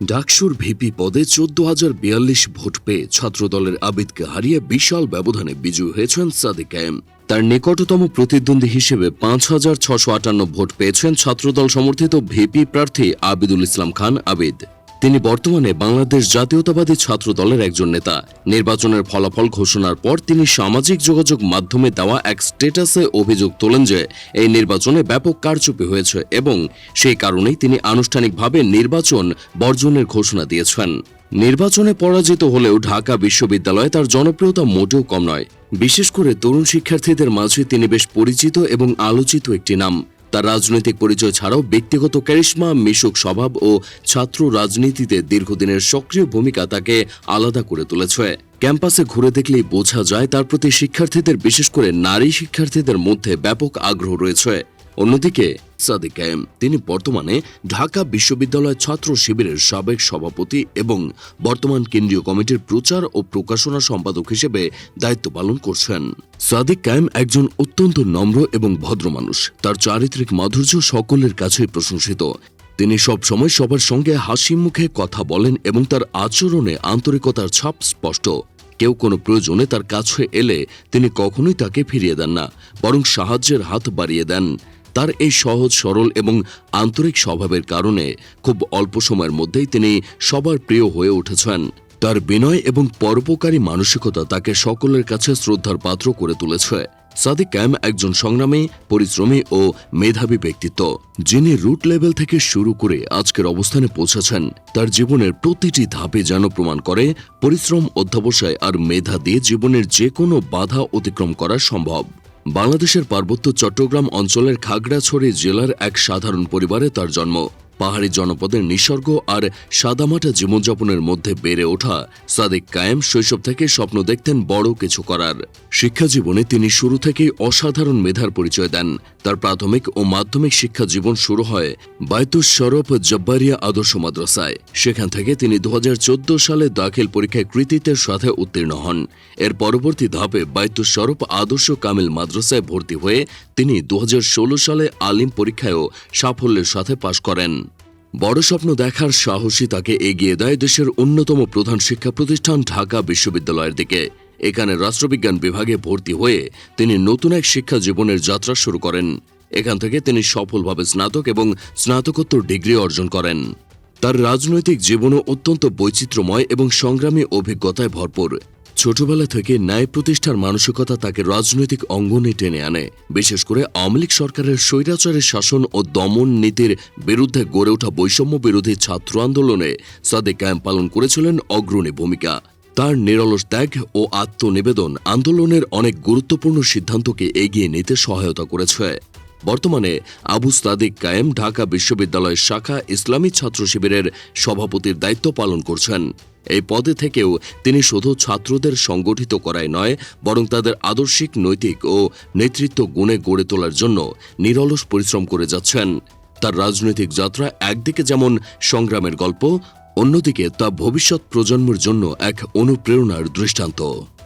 ডাকসুর ভিপি পদে চোদ্দ হাজার বিয়াল্লিশ ভোট পেয়ে ছাত্রদলের আবিদকে হারিয়ে বিশাল ব্যবধানে বিজয়ী হয়েছেন সাদিক কায়েম। তার নিকটতম প্রতিদ্বন্দ্বী হিসেবে পাঁচ হাজার ছশো আটান্ন ভোট পেয়েছেন ছাত্রদল সমর্থিত ভিপি প্রার্থী আবিদুল ইসলাম খান আবিদ। তিনি বর্তমানে বাংলাদেশ জাতীয়তাবাদী ছাত্র দলের একজন নেতা। নির্বাচনের ফলাফল ঘোষণার পর তিনি সামাজিক যোগাযোগ মাধ্যমে দেওয়া এক স্ট্যাটাসে অভিযোগ তোলেন যে, এই নির্বাচনে ব্যাপক কারচুপি হয়েছে এবং সেই কারণেই তিনি আনুষ্ঠানিকভাবে নির্বাচন বর্জনের ঘোষণা দিয়েছেন। নির্বাচনে পরাজিত হলেও ঢাকা বিশ্ববিদ্যালয়ে তার জনপ্রিয়তা মোটেও কম নয়। বিশেষ করে তরুণ শিক্ষার্থীদের মাঝে তিনি বেশ পরিচিত এবং আলোচিত একটি নাম। তার রাজনৈতিক পরিচয় ছাড়াও ব্যক্তিগত ক্যারিশমা, মিশুক স্বভাব ও ছাত্র রাজনীতিতে দীর্ঘদিনের সক্রিয় ভূমিকা তাকে আলাদা করে তুলেছে। ক্যাম্পাসে ঘুরে দেখলেই বোঝা যায় তার প্রতি শিক্ষার্থীদের, বিশেষ করে নারী শিক্ষার্থীদের মধ্যে ব্যাপক আগ্রহ রয়েছে। অন্যদিকে সাদিক কায়েম, তিনি বর্তমানে ঢাকা বিশ্ববিদ্যালয় ছাত্র শিবিরের সাবেক সভাপতি এবং বর্তমান কেন্দ্রীয় কমিটির প্রচার ও প্রকাশনা সম্পাদক হিসেবে দায়িত্ব পালন করছেন। সাদিক কায়েম একজন অত্যন্ত নম্র এবং ভদ্র মানুষ। তার চারিত্রিক মাধুর্য সকলের কাছেই প্রশংসিত। তিনি সব সময় সবার সঙ্গে হাসি মুখে কথা বলেন এবং তার আচরণে আন্তরিকতার ছাপ স্পষ্ট। কেউ কোনো প্রয়োজনে তার কাছে এলে তিনি কখনোই তাকে ফিরিয়ে দেন না, বরং সাহায্যের হাত বাড়িয়ে দেন। তার এই সহজ, সরল এবং আন্তরিক স্বভাবের কারণে খুব অল্প সময়ের মধ্যেই তিনি সবার প্রিয় হয়ে উঠেছেন। তার বিনয় এবং পরোপকারী মানসিকতা তাকে সকলের কাছে শ্রদ্ধার পাত্র করে তুলেছে। সাদিক ক্যাম একজন সংগ্রামী, পরিশ্রমী ও মেধাবী ব্যক্তিত্ব, যিনি রুট লেভেল থেকে শুরু করে আজকের অবস্থানে পৌঁছেছেন। তার জীবনের প্রতিটি ধাপে যেন প্রমাণ করে, পরিশ্রম, অধ্যাবসায় আর মেধা দিয়ে জীবনের যে কোনো বাধা অতিক্রম করা সম্ভব। বাংলাদেশের পার্বত্য চট্টগ্রাম অঞ্চলের খাগড়াছড়ি জেলার এক সাধারণ পরিবারে তার জন্ম। পাহাড়ি জনপদের নিসর্গ আর সাদামাটা জীবনযাপনের মধ্যে বেড়ে ওঠা। সাদেক কায়েম শৈশব থেকে স্বপ্ন দেখতেন বড় কিছু করার। শিক্ষা জীবনে তিনি শুরু থেকেই অসাধারণ মেধার পরিচয় দেন। তার প্রাথমিক ও মাধ্যমিক শিক্ষা জীবন শুরু হয় বায়তুস শরফ জব্বারিয়া আদর্শ মাদ্রাসায়। সেখান থেকে তিনি দু হাজার চোদ্দ সালে দাখিল পরীক্ষায় কৃতিত্বের সাথে উত্তীর্ণ হন। এর পরবর্তী ধাপে বায়তুস শরফ আদর্শ কামিল মাদ্রাসায় ভর্তি হয়ে তিনি দু হাজার ষোলো সালে আলিম পরীক্ষায়ও সাফল্যের সাথে পাশ করেন। বড় স্বপ্ন দেখার সাহসী তাকে এগিয়ে দেয় দেশের অন্যতম প্রধান শিক্ষা প্রতিষ্ঠান ঢাকা বিশ্ববিদ্যালয়ের দিকে। এখানে রাষ্ট্রবিজ্ঞান বিভাগে ভর্তি হয়ে তিনি নতুন এক শিক্ষা জীবনের যাত্রা শুরু করেন। এখান থেকে তিনি সফলভাবে স্নাতক এবং স্নাতকোত্তর ডিগ্রি অর্জন করেন। তার রাজনৈতিক জীবনও অত্যন্ত বৈচিত্র্যময় এবং সংগ্রামী অভিজ্ঞতায় ভরপুর। ছোটবেলা থেকে ন্যায় প্রতিষ্ঠার মানসিকতা তাকে রাজনৈতিক অঙ্গনে টেনে আনে। বিশেষ করে আওয়ামী লীগ সরকারের স্বৈরাচারের শাসন ও দমন নীতির বিরুদ্ধে গড়ে ওঠা বৈষম্য বিরোধী ছাত্র আন্দোলনে সাদেক কায়েম পালন করেছিলেন অগ্রণী ভূমিকা। তার নিরলস ত্যাগ ও আত্মনিবেদন আন্দোলনের অনেক গুরুত্বপূর্ণ সিদ্ধান্তকে এগিয়ে নিতে সহায়তা করেছে। বর্তমানে আবু সাদিক কায়েম ঢাকা বিশ্ববিদ্যালয়ের শাখা ইসলামী ছাত্র শিবিরের সভাপতির দায়িত্ব পালন করছেন। এই পদে থেকেও তিনি শুধু ছাত্রদের সংগঠিত করাই নয়, বরং তাদের আদর্শিক, নৈতিক ও নেতৃত্ব গুণে গড়ে তোলার জন্য নিরলস পরিশ্রম করে যাচ্ছেন। তার রাজনৈতিক যাত্রা একদিকে যেমন সংগ্রামের গল্প, অন্যদিকে তা ভবিষ্যৎ প্রজন্মের জন্য এক অনুপ্রেরণার দৃষ্টান্ত।